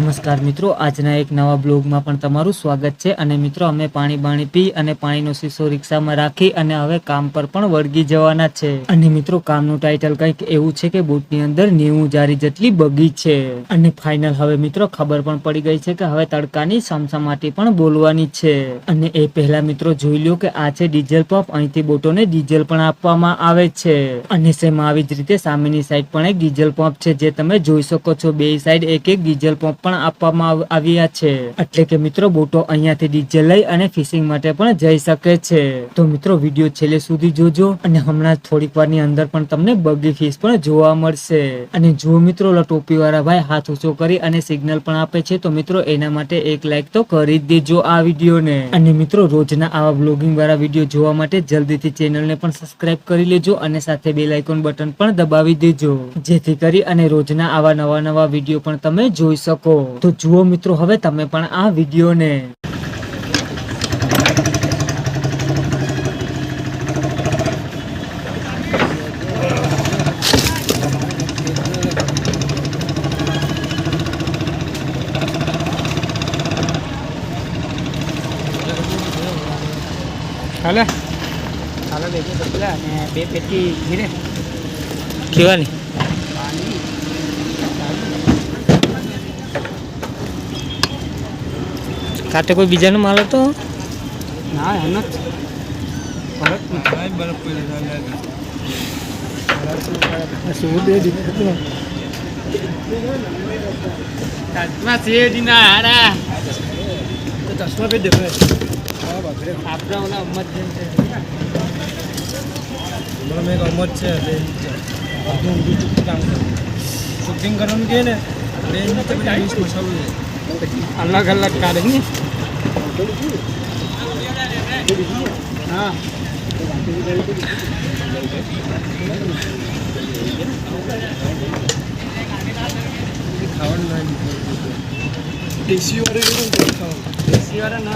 નમસ્કાર મિત્રો, આજના એક નવા બ્લોગમાં પણ તમારું સ્વાગત છે અને મિત્રો, અમે પાણી બાણી પી અને પાણીનો શીશો રિક્ષામાં રાખી અને હવે કામ પર પણ વળગી જવાના છે. અને મિત્રો, કામનું ટાઇટલ કંઈક એવું છે કે બોટની અંદર નેવું જારી જેટલી બગી છે. અને ફાઇનલ હવે મિત્રો, ખબર પણ પડી ગઈ છે કે હવે તડકાની સમસમાટી પણ બોલવાની છે. અને એ પહેલા મિત્રો, જોઈ લો કે આ છે ડીઝલ પંપ, અહીંથી બોટોને ડીઝલ પણ આપવામાં આવે છે. અને સેમ આવી જ રીતે સામેની સાઈડ પણ એક ડીઝલ પંપ છે, જે તમે જોઈ શકો છો. બે સાઈડ એક એક ડીઝલ પંપ પણ આપવામાં આવ્યા છે. એટલે કે મિત્રો, બોટો અહીંયાથી ડીઝલ લઈ અને ફિશિંગ માટે પણ જઈ શકે છે. તો મિત્રો, વીડિયો છેલ્લે સુધી જોજો અને હમણાં થોડીક વારની અંદર પણ તમને બગી ફિશ પણ જોવા મળશે. અને જો મિત્રો ટોપી વાળા ભાઈ હાથ ઊંચો કરી અને સિગ્નલ પણ આપે છે. તો મિત્રો, એના માટે એક લાઈક તો કરી દેજો આ વિડીયોને. અને મિત્રો, રોજના આવા બ્લોગિંગ વાળા વીડિયો જોવા માટે જલ્દીથી ચેનલને પણ સબસ્ક્રાઇબ કરી લેજો અને સાથે બેલ આઇકોન બટન પણ દબાવી દેજો. જેથી કરી અને રોજના આવા નવા નવા વીડિયો પણ તમે જોઈ શકો. તો જુઓ મિત્રો હવે તમે પણ આ વિડીયોને હાલે? હાલો બે પેટી ઘીરે. કેવાની પાણી કાંટે કોઈ બીજાનો માલ હતો? ના એનો જ. શૂટિંગ કરવાનું કહે ને મસાલો છે. अलग अलग का रही ना।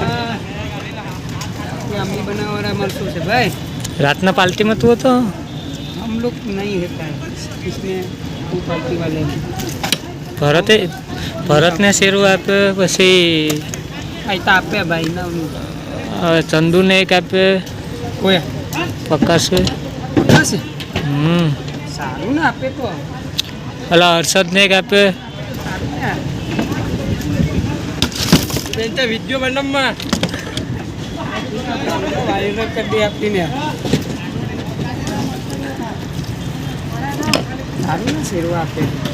पाल्टी में है रातना तो? हम लोग नहीं है इसमें पाल्टी वाले हैं। ભરતે ભરતને શેરું આપ્યો પછી આપ્યા ભાઈ ચંદુને એક આપ્યો કોઈ પક્કાશે હમ સારું ને આપે તો અલા હર્ષદને એક આપ્યો વિડીયો બનાવમાં કરી આપીને સારું ને શેરવા આપે